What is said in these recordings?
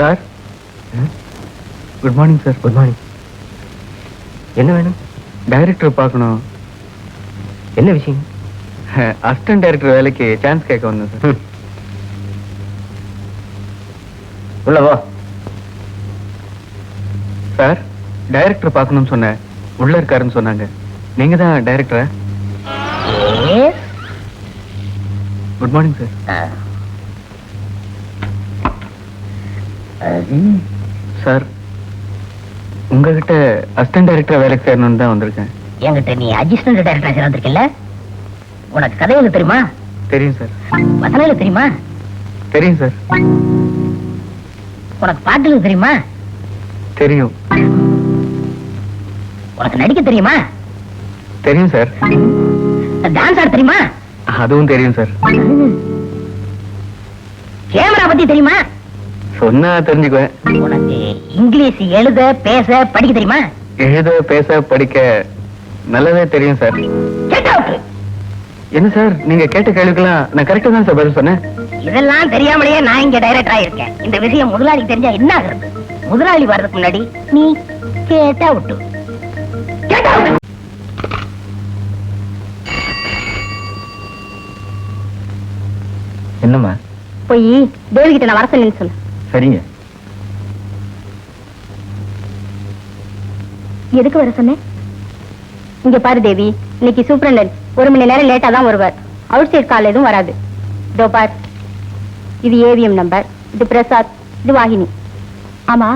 Sir? Good morning sir good morning என்ன வேணும்? Director பார்க்கணும். என்ன விஷயம்? அசிஸ்டன்ட் டைரக்டர் வேலைக்கு சான்ஸ் கேட்க வந்தேன் சார் ம். உள்ள வா. சார் டைரக்டர் பார்க்கணும்னு சொன்னேன். உள்ள இருக்காருன்னு சொன்னாங்க. நீங்க தான் டைரக்டரா குட் மார்னிங் சார் சார் உங்ககிட்ட அசிஸ்டன்ட் டைரக்டர் வேலைக்கு சேரணும்னு தான் வந்திருக்கேன். என்கிட்ட நீ அசிஸ்டன்ட் டைரக்டர் சேர்ந்திருக்கல உனக்கு கதையில தெரியுமா? தெரியும் சார். வசனையில தெரியுமா? தெரியும் சார். உனக்கு பாட்டுல தெரியுமா? தெரியும். உனக்கு நடிக்க தெரியுமா? தெரியும் சார். டான்ஸ் ஆட தெரியுமா? அதுவும் தெரியும் சார். கேமரா பத்தி தெரியுமா? சொன்னா தெரிஞ்சுக்குவேன். உனக்கு இங்கிலீஷ் எழுத பேச படிக்க தெரியுமா? எழுத பேச படிக்க நல்லாவே தெரியும் சார். என்ன சார்? நீங்க கேட்ட கேள்விக்கெல்லாம் நான் கரெக்டா தான் சார் பதில் சொன்னேன்? இதெல்லாம் தெரியாமலேயே நான் இங்க டைரக்டரா இருக்கேன் இந்த விஷயம் முதலாளிக்கு தெரிஞ்சா என்ன ஆகுறது? முதலாளி வர்றதுக்கு முன்னாடி நீ கேட்டா விட்டு out. என்னம்மா? போய் தேவி கிட்ட நான் வர சொன்னேன்னு சொல்லு. சரிங்க. எதுக்கு வர சொன்னேன் இங்க பாரு தேவி இன்னைக்கு சூப்பரண்டன் ஒரு மணி நேரம் லேட்டா தான் வருவார். அவுட் சைட் கால் எதுவும் வராது. இதோ பார். இது ஏவிஎம் நம்பர் இது பிரசாத் இது வாகினி. ஆமா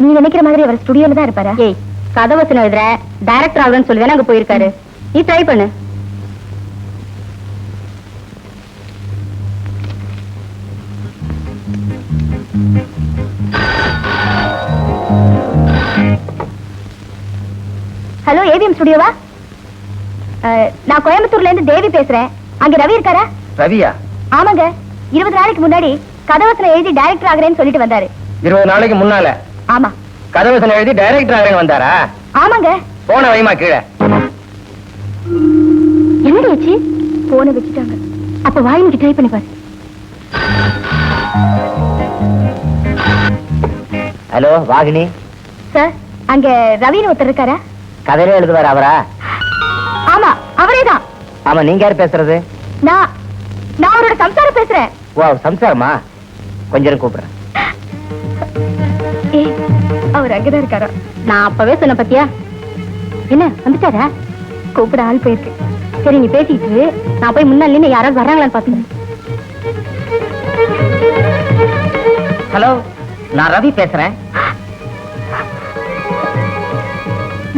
நீ நினைக்கிற மாதிரி அவர் ஸ்டுடியோல தான் இருப்பாரா? ஏய் கதவசனம் எழுதுற டைரக்டர் ஆகுதுன்னு சொல்லி தானே அங்க போயிருக்காரு. நீ ட்ரை பண்ணு. ஸ்டுடியோவா நான் கோயம்புத்தூர்ல இருந்து தேவி பேசுறேன். அங்க ரவி இருக்காரா? ரவியா? ஆமாங்க. இருபது நாளைக்கு முன்னாடி கதவசனம் எழுதி டைரக்டர் ஆகுறேன்னு சொல்லிட்டு வந்தாரு. இருபது நாளைக்கு முன்னால? ஆமா. கதவசனம் எழுதி டைரக்டர் ஆகிறேன் வந்தாரா? ஆமாங்க. போன வைமா கீழே. என்னடி வச்சு போனை வச்சுட்டாங்க. அப்ப வாயினுக்கு ட்ரை பண்ணி பாரு. ஹலோ வாகினி. சார் அங்க ரவின்னு ஒருத்தர் இருக்காரா? கதையில எழுதுவார் அவரா? ஆமா அவரே தான் ஆமா நீங்க யார் பேசுறது? நான் நான் அவரோட சம்சாரம் பேசுறேன். ஓ சம்சாரமா? கொஞ்ச நேரம் கூப்பிடுறேன். அவர் அங்கதான் இருக்காரா? நான் அப்பவே சொன்ன பத்தியா? என்ன வந்துட்டாரா? கூப்பிட ஆள் போயிருக்கு. சரி நீ பேசிட்டு. நான் போய் முன்னாள் நின்னு யாராவது வர்றாங்களான்னு பாத்துக்கிறேன். ஹலோ நான் ரவி பேசுறேன்.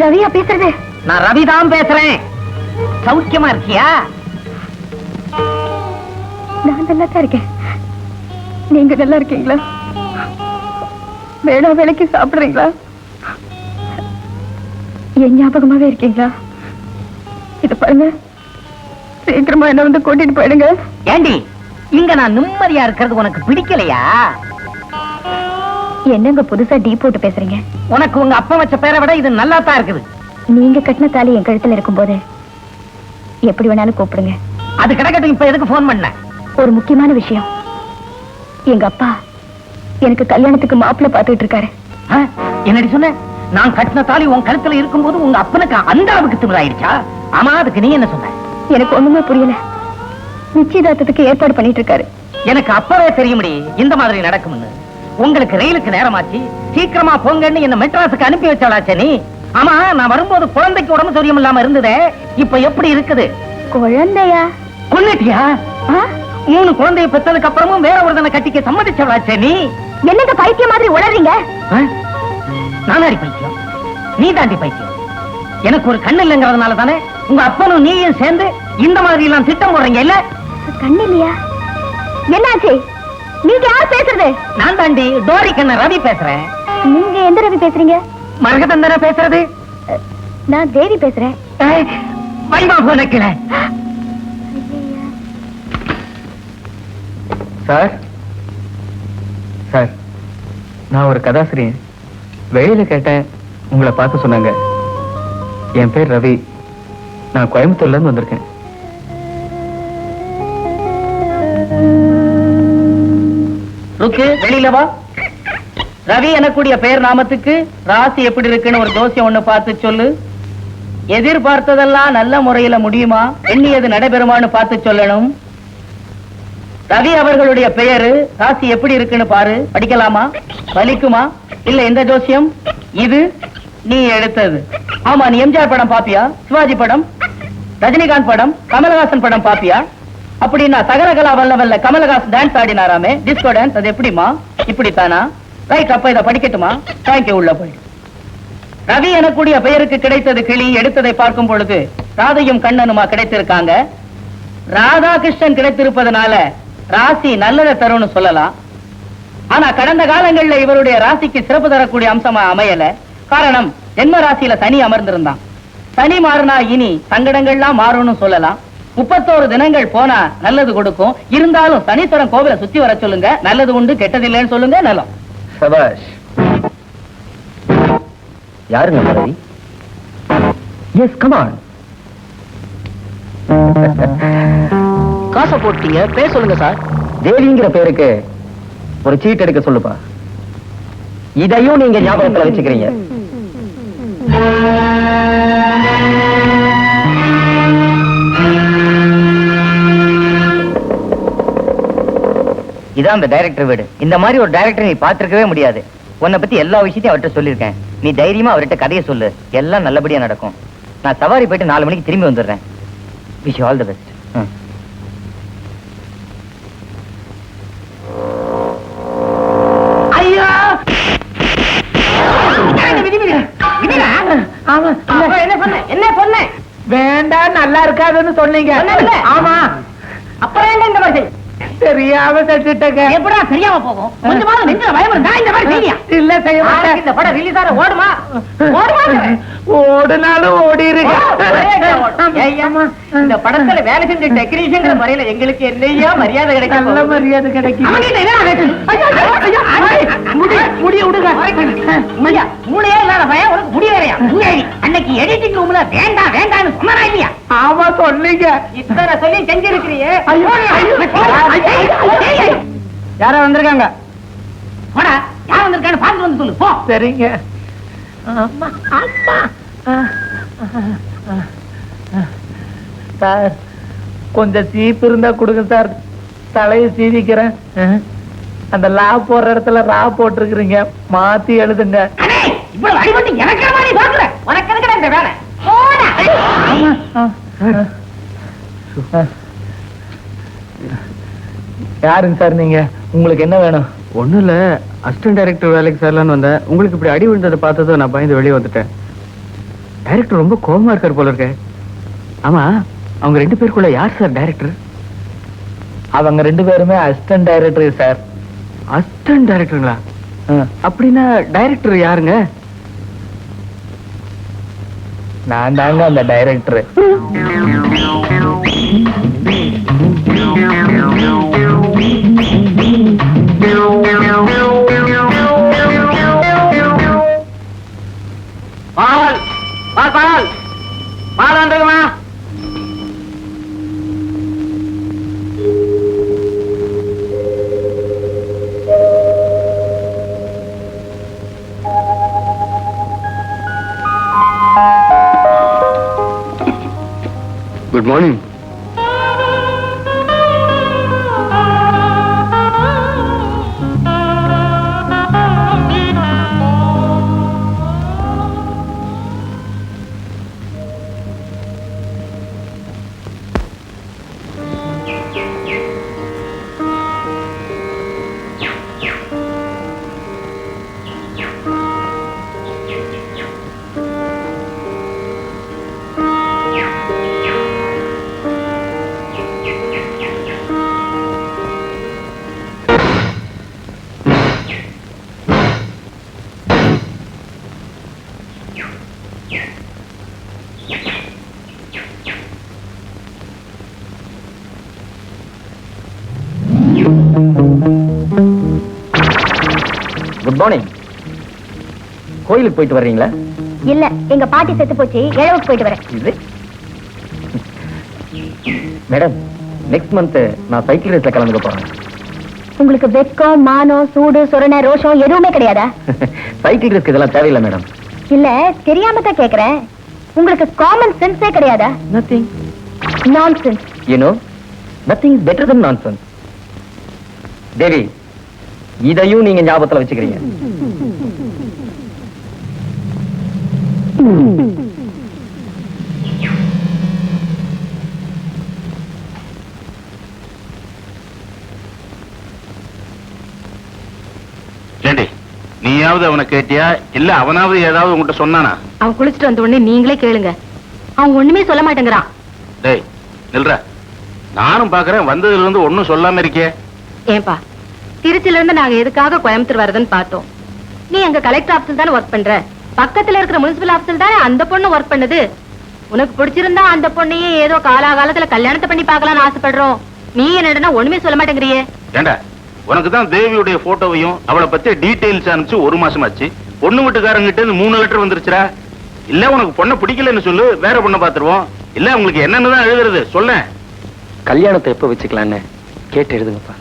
ரவியா பேசுறது? நான் ரவி தான் பேசுறேன். சௌக்கியமா இருக்கியா? நான் நல்லா தான் இருக்கேன். நீங்க நல்லா இருக்கீங்களா? வேணா வேலைக்கு சாப்பிடுறீங்களா? என் ஞாபகமாவே இருக்கீங்களா? இத பாருங்க. சீக்கிரமா என்ன வந்து கூட்டிட்டு போயிடுங்க. ஏண்டி இங்க நான் நிம்மதியா இருக்கிறது உனக்கு பிடிக்கலையா? என்னங்க புதுசா டீ போட்டு பேசுறீங்க? உனக்கு உங்க அப்பா வச்ச பேரை விட இது நல்லா தான் இருக்குது. நீங்க கட்டின தாலி என் கழுத்துல இருக்கும்போது எப்படி வேணாலும் கூப்பிடுங்க. அது கிடக்கட்டும் இப்ப எதுக்கு போன் பண்ண? ஒரு முக்கியமான விஷயம். எங்க அப்பா எனக்கு கல்யாணத்துக்கு மாப்பிள்ளை பார்த்துட்டு இருக்காரு? என்னடி சொன்ன? நான் கட்டின தாலி உன் கழுத்துல இருக்கும்போது உங்க அப்பனுக்கு அந்த அளவுக்கு திமிராயிடுச்சா ஆமா அதுக்கு நீ என்ன சொன்ன? எனக்கு ஒண்ணுமே புரியல. நிச்சயதார்த்தத்துக்கு ஏற்பாடு பண்ணிட்டு இருக்காரு. எனக்கு அப்பவே தெரியும்டி இந்த மாதிரி நடக்கும்னு. உங்களுக்கு ரயிலுக்கு நேரமாச்சு. சீக்கிரமா போங்கன்னு என்ன மெட்ராஸுக்கு அனுப்பி வச்சாளாச்சே நீ. ஆமா நான் வரும்போது குழந்தைக்கு உடம்பு சரியம் இல்லாம இருந்ததே. இப்ப எப்படி இருக்குது? குழந்தையா? கொன்னுட்டியா? ஆ? மூணு குழந்தைய பெற்றதுக்கு அப்புறமும் வேற ஒருத்தனை கட்டிக்க சம்மதிச்சவளாச்சே நீ. என்னங்க பைத்தியம் மாதிரி உளறீங்க? நானாடி பைத்தியம். நீ தாண்டி பைத்தியம். எனக்கு ஒரு கண்ணு இல்லைங்கிறதுனால தானே உங்க அப்பனும் நீயும் சேர்ந்து இந்த மாதிரி எல்லாம் திட்டம் போடுறீங்க இல்ல? கண்ணு இல்லையா? என்னாச்சு? நீங்க யார் பேசுறது? நான் தாண்டி டோரி கண்ண ரவி பேசுறேன். நீங்க எந்த ரவி பேசுறீங்க? மரகதந்தன பேசுறது? நான் தேவி பேசுறேன். வைமா சார் சார் நான் ஒரு கதாசிரியன். வெளியில கேட்டேன் உங்களை பார்த்து சொன்னாங்க. என் பேர் ரவி. நான் கோயம்புத்தூர்ல இருந்து வந்திருக்கேன். ருக்கு வெளியில வா. ரவி எனக்கூடிய பெயர் நாமத்துக்கு ராசி எப்படி இருக்குன்னு ஒரு தோசியம் ஒண்ணு பார்த்து சொல்லு. எதிர்பார்த்ததெல்லாம் நல்ல முறையில முடியுமா? எண்ணியது நடைபெறுமான்னு பார்த்து சொல்லணும். ரவி அவர்களுடைய பெயரு ராசி எப்படி இருக்குன்னு பாரு. படிக்கலாமா? பலிக்குமா? இல்ல எந்த ஜோசியம்? இது நீ எடுத்தது. ஆமா நீ எம்ஜிஆர் படம் பாப்பியா? சிவாஜி படம்? ரஜினிகாந்த் படம்? கமலஹாசன் படம் பாப்பியா? அப்படின்னா வல்ல வல்லவல்ல கமலஹாசன் டான்ஸ் ஆடினாராமே? டிஸ்கோ டான்ஸ் அது எப்படிமா இப்படித்தானா ரைட் அப்ப இதை படிக்கட்டுமா? தேங்க்யூ உள்ள போய். ரவி எனக்கூடிய பெயருக்கு கிடைத்தது கிளி எடுத்ததை பார்க்கும் பொழுது ராதையும் கண்ணனுமா கிடைத்திருக்காங்க? ராதாகிருஷ்ணன் கிடைத்திருப்பதனால ராசி நல்லதை தரும்னு சொல்லலாம். ஆனா கடந்த காலங்கள்ல இவருடைய ராசிக்கு சிறப்பு தரக்கூடிய அம்சமா அமையல. காரணம் ஜென்ம ராசியில சனி அமர்ந்திருந்தான். சனி மாறினா இனி சங்கடங்கள்லாம் மாறும்னு சொல்லலாம். முப்பத்தோரு தினங்கள் போனா நல்லது கொடுக்கும். இருந்தாலும் சனீஸ்வரன் கோவிலை சுத்தி வர சொல்லுங்க. நல்லது உண்டு கெட்டதில்லைன்னு சொல்லுங்க நலம் சபாஷ். யாருங்க ரவி எஸ் கமான் காசை போட்டீங்க பேர் சொல்லுங்க சார். தேவிங்கிற பேருக்கு ஒரு சீட் எடுக்க சொல்லுப்பா. இதையும் நீங்க ஞாபகத்துல வச்சுக்கிறீங்க. இதான் அந்த டைரக்டர் வீடு. இந்த மாதிரி ஒரு டைரக்டர் நீ பார்த்திருக்கவே முடியாது. உன்னை பத்தி எல்லா விஷயத்தையும் அவர்கிட்ட சொல்லியிருக்கேன். நீ தைரியமா அவர்கிட்ட கதையை சொல்லு. எல்லாம் நல்லபடியா நடக்கும். நான் சவாரி போயிட்டு நாலு மணிக்கு திரும்பி வந்துடுறேன். விஷ் ஆல் தி பெஸ்ட் ஐயோ! என்ன சொன்ன? என்ன சொன்ன? வேண்டாம் நல்லா இருக்காதுன்னு சொன்னீங்க? ஆமா. அப்புறம் என்ன இந்த மாதிரி? தெரியாம செஞ்சுட்டேங்க எப்படா தெரியாம போகும்? கொஞ்சமாவது நெஞ்சில பயம் இருந்தா இந்த மாதிரி செய்யா இல்ல செய்ய மாட்டேன் இந்த படம் ரிலீஸ் ஆற ஓடுமா? ஓடுமா ஓடுனாலும் ஓடி ஓ, இந்த படத்துல வேலை செஞ்ச டெக்னீஷியன் முறையில எங்களுக்கு என்னையா மரியாதை நல்ல கிடைக்கும் மரியாதை கிடைக்கும் முடிய விடுங்க. மூளையே இல்லாத பையன், உனக்கு முடி வேறையா? அன்னைக்கு editing roomல வேண்டாம், வேண்டாம்னு சொன்னனா இல்லையா? ஆமா சொன்னீங்க. இத்தனை சொல்லி ஏய், யாரோ வந்திருக்காங்க? போடா, யார் வந்திருக்கான்னு பார்த்துட்டு வந்து சொல்லு, போ. சரிங்க. அம்மா அம்மா. சார். கொஞ்சம் சீப்பு இருந்தா கொடுங்க சார். தலையை சீவிக்கிறேன். அந்த லா போடுற இடத்துல ரா போட்டிருக்கிறீங்க. மாத்தி எழுதுங்க. யாருங்க சார் நீங்க? உங்களுக்கு என்ன வேணும்? ஒண்ணும் இல்ல. அசிஸ்டன்ட் டைரக்டர் வேலைக்கு சேரலான்னு வந்தேன். உங்களுக்கு இப்படி அடி விழுந்ததை பார்த்ததும் நான் பயந்து வெளியே வந்துட்டேன். டைரக்டர் ரொம்ப கோவமா இருக்காரு போல இருக்க. ஆமா அவங்க ரெண்டு பேருக்குள்ள யார் சார் டைரக்டர் அவங்க ரெண்டு பேருமே அசிஸ்டன்ட் டைரக்டர் சார். அசிஸ்டன்ட் டைரக்டருங்களா அப்படின்னா டைரக்டர் யாருங்க? நான் தாங்க அந்த டைரக்டர் குட் மார்னிங் மார்னிங் கோயிலுக்கு போயிட்டு வர்றீங்களா? இல்ல எங்க பாட்டி செத்து போச்சு. இழவுக்கு போயிட்டு வரேன். இது? மேடம் நெக்ஸ்ட் மந்த் நான் சைக்கிள் ரேஸ்ல கலந்துக்க போறேன். உங்களுக்கு வெட்கம் மானம் சூடு சொரணை ரோஷம் எதுவுமே கிடையாதா? சைக்கிள் ரிஸ்க் இதெல்லாம் தேவையில்லை மேடம். இல்ல தெரியாம தான் கேக்குறேன். உங்களுக்கு காமன் சென்ஸே கிடையாதா? Nothing nonsense you know nothing is better than nonsense Devi இதையும் நீங்க ஞாபகத்துல வச்சுக்கிறீங்க. ஏண்டி நீயாவது அவனை கேட்டியா? இல்ல அவனாவது ஏதாவது உன்கிட்ட சொன்னானா? அவன் குளிச்சுட்டு வந்த உடனே நீங்களே கேளுங்க. அவன் ஒண்ணுமே சொல்ல மாட்டேங்கிறான். டேய் நில்ற. நானும் பாக்குறேன் வந்ததுல இருந்து ஒண்ணும் சொல்லாம இருக்கே ஏன்பா? திருச்சில இருந்து நாங்க எதுக்காக கோயம்புத்தூர் வரதுன்னு பார்த்தோம். நீ அங்க கலெக்டர் ஆபீஸ்ல தானே ஒர்க் பண்ற? பக்கத்துல இருக்கிற முனிசிபல் ஆபீஸ்ல தானே அந்த பொண்ணு ஒர்க் பண்ணுது? உனக்கு பிடிச்சிருந்தா அந்த பொண்ணையே ஏதோ காலாகாலத்துல கல்யாணத்தை பண்ணி பார்க்கலாம்னு ஆசைப்படுறோம். நீ என்னடனா ஒண்ணுமே சொல்ல மாட்டேங்கிறியே. ஏண்டா உனக்கு தான் தேவியுடைய போட்டோவையும் அவளை பத்தி டீடைல்ஸ் அனுப்பிச்சு ஒரு மாசமாச்சு. பொண்ணு வீட்டுக்காரங்கிட்ட இருந்து மூணு லெட்டர் வந்துருச்சுடா. இல்ல உனக்கு பொண்ணை பிடிக்கலன்னு சொல்லு வேற பொண்ணை பாத்துருவோம் இல்ல உங்களுக்கு என்னன்னு தான் எழுதுறது சொல்லேன். கல்யாணத்தை எப்போ வச்சுக்கலான்னு கேட்டு எழுதுங்கப்பா.